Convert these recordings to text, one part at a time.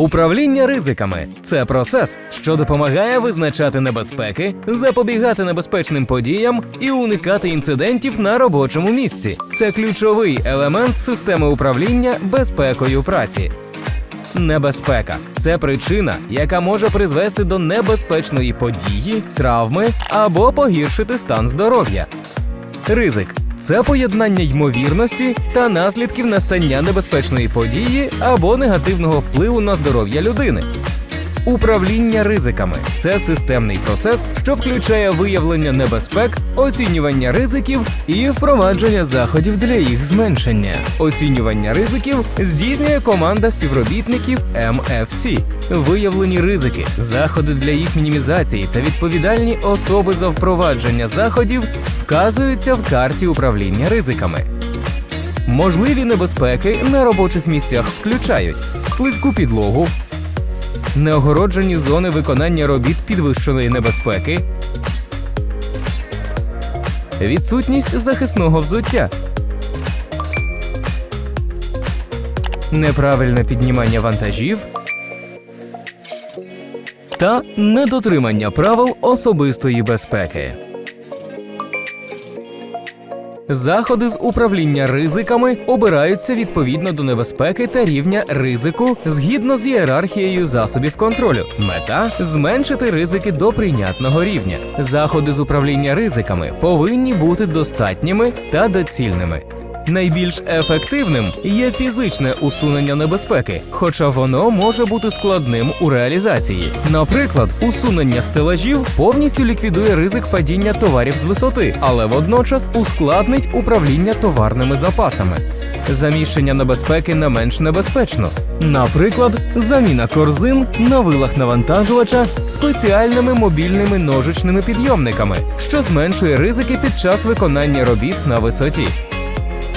Управління ризиками це процес, що допомагає визначати небезпеки, запобігати небезпечним подіям і уникати інцидентів на робочому місці. Це ключовий елемент системи управління безпекою праці. Небезпека це причина, яка може призвести до небезпечної події, травми або погіршити стан здоров'я. Ризик це поєднання ймовірності та наслідків настання небезпечної події або негативного впливу на здоров'я людини. Управління ризиками це системний процес, що включає виявлення небезпек, оцінювання ризиків і впровадження заходів для їх зменшення. Оцінювання ризиків здійснює команда співробітників MFC. Виявлені ризики, заходи для їх мінімізації та відповідальні особи за впровадження заходів вказуються в карті управління ризиками. Можливі небезпеки на робочих місцях включають слизьку підлогу, неогороджені зони виконання робіт підвищеної небезпеки, відсутність захисного взуття, неправильне піднімання вантажів та недотримання правил особистої безпеки. Заходи з управління ризиками обираються відповідно до небезпеки та рівня ризику згідно з ієрархією засобів контролю. Мета зменшити ризики до прийнятного рівня. Заходи з управління ризиками повинні бути достатніми та доцільними. Найбільш ефективним є фізичне усунення небезпеки, хоча воно може бути складним у реалізації. Наприклад, усунення стелажів повністю ліквідує ризик падіння товарів з висоти, але водночас ускладнить управління товарними запасами. Заміщення небезпеки не менш небезпечно. Наприклад, заміна корзин на вилах навантажувача спеціальними мобільними ножичними підйомниками, що зменшує ризики під час виконання робіт на висоті.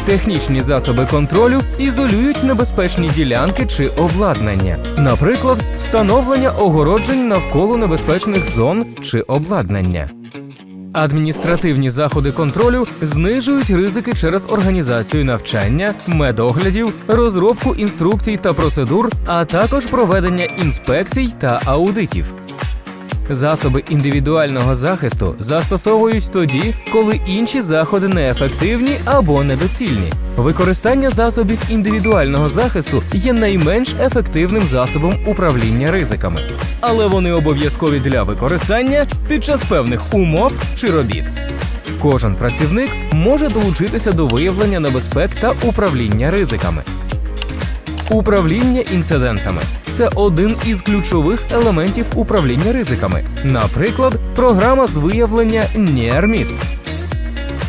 Технічні засоби контролю ізолюють небезпечні ділянки чи обладнання, наприклад, встановлення огороджень навколо небезпечних зон чи обладнання. Адміністративні заходи контролю знижують ризики через організацію навчання, медоглядів, розробку інструкцій та процедур, а також проведення інспекцій та аудитів. Засоби індивідуального захисту застосовують тоді, коли інші заходи неефективні або недоцільні. Використання засобів індивідуального захисту є найменш ефективним засобом управління ризиками, але вони обов'язкові для використання під час певних умов чи робіт. Кожен працівник може долучитися до виявлення небезпек та управління ризиками. Управління інцидентами це один із ключових елементів управління ризиками. Наприклад, програма з виявлення Near-Miss.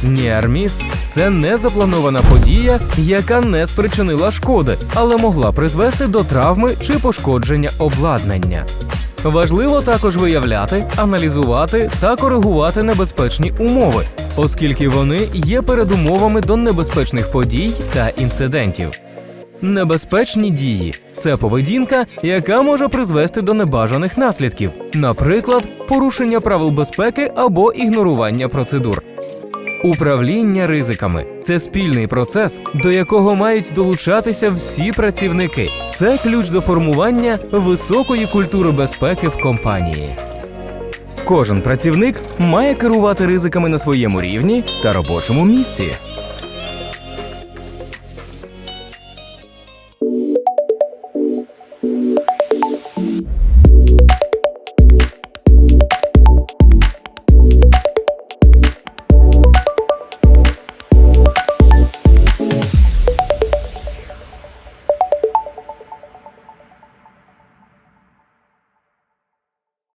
Near-Miss – це незапланована подія, яка не спричинила шкоди, але могла призвести до травми чи пошкодження обладнання. Важливо також виявляти, аналізувати та коригувати небезпечні умови, оскільки вони є передумовами до небезпечних подій та інцидентів. Небезпечні дії це поведінка, яка може призвести до небажаних наслідків, наприклад, порушення правил безпеки або ігнорування процедур. Управління ризиками це спільний процес, до якого мають долучатися всі працівники. Це ключ до формування високої культури безпеки в компанії. Кожен працівник має керувати ризиками на своєму рівні та робочому місці.